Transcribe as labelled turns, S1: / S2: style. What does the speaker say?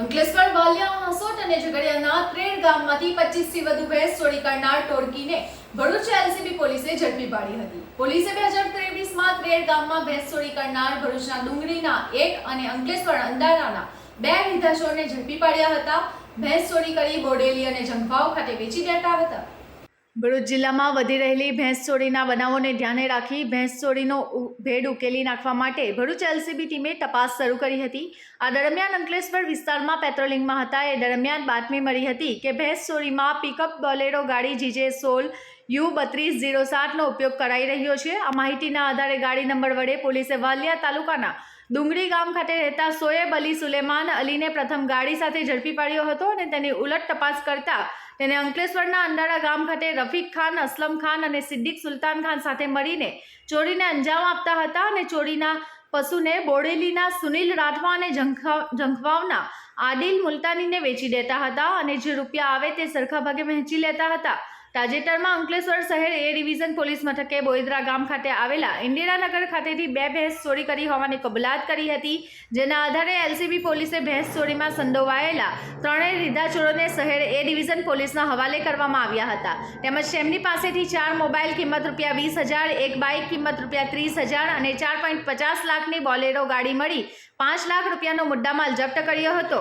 S1: અંકલેશ્વર, વાલિયા, હાંસોટ અને ઝઘડિયાના ત્રેડ ગામમાંથી 25 થી વધુ ભેંસ ચોરી કરનાર ટોળકીને ભરૂચ એલસીબી પોલીસે ઝડપી પાડી હતી. પોલીસે બે હજાર ત્રેવીસમાં ત્રેડ ગામમાં ભેંસ ચોરી કરનાર ભરૂચના ડુંગળીના એક અને અંકલેશ્વર અંધારાના બે વિધાચોરને ઝડપી પાડ્યા હતા. ભેંસ ચોરી કરી બોડેલી અને જંભાવ ખાતે વેચી દેતા હતા. ભરૂચ જિલ્લામાં વધી રહેલી ભેંસ ચોરીના બનાવોને ધ્યાને રાખી ભેંસ ચોરીનો ઉ- ભેદ ઉકેલી નાખવા માટે ભરૂચ એલસીબી ટીમે તપાસ શરૂ કરી હતી. આ દરમિયાન અંકલેશ્વર વિસ્તારમાં પેટ્રોલિંગમાં હતા. એ દરમિયાન બાતમી મળી હતી કે ભેંસ ચોરીમાં પિકઅપ બોલેરો ગાડી જીજે સોલ યુ બત્રીસ ઝીરો સાતનો ઉપયોગ કરાઈ રહ્યો છે. આ માહિતીના આધારે ગાડી નંબર વડે પોલીસે વાલિયા તાલુકાના ડુંગળી ગામ ખાતે રહેતા સોએબ અલી સુલેમાન અલીને પ્રથમ ગાડી સાથે ઝડપી પાડ્યો હતો અને તેની ઉલટ તપાસ કરતા તેને અંકલેશ્વરના અંડાળા ગામ ખાતે રફીક ખાન, અસલમ ખાન અને સિદ્દીક સુલતાન ખાન સાથે મળીને ચોરીને અંજામ આપતા હતા અને ચોરીના પશુને બોડેલીના સુનિલ રાઠવા અને જંખવાવના આદિલ મુલતાનીને વેચી દેતા હતા અને જે રૂપિયા આવે તે સરખા ભાગે વહેંચી લેતા હતા. તાજેતરમાં અંકલેશ્વર શહેર એ ડિવિઝન પોલીસ મથકે બોઈદરા ગામ ખાતે આવેલા ઇન્દિરાનગર ખાતેથી બે ભેંસ ચોરી કરી હોવાની કબૂલાત કરી હતી, જેના આધારે એલસીબી પોલીસે ભેંસ ચોરીમાં સંડોવાયેલા ત્રણેય રીધાચોરોને શહેર એ ડિવિઝન પોલીસના હવાલે કરવામાં આવ્યા હતા. તેમજ તેમની પાસેથી ચાર મોબાઈલ કિંમત રૂપિયા વીસ હજાર, એક બાઇક કિંમત રૂપિયા ત્રીસ હજાર અને ચાર પોઈન્ટ પચાસ લાખની બોલેરો ગાડી મળી પાંચ લાખ રૂપિયાનો મુદ્દામાલ જપ્ત કર્યો હતો.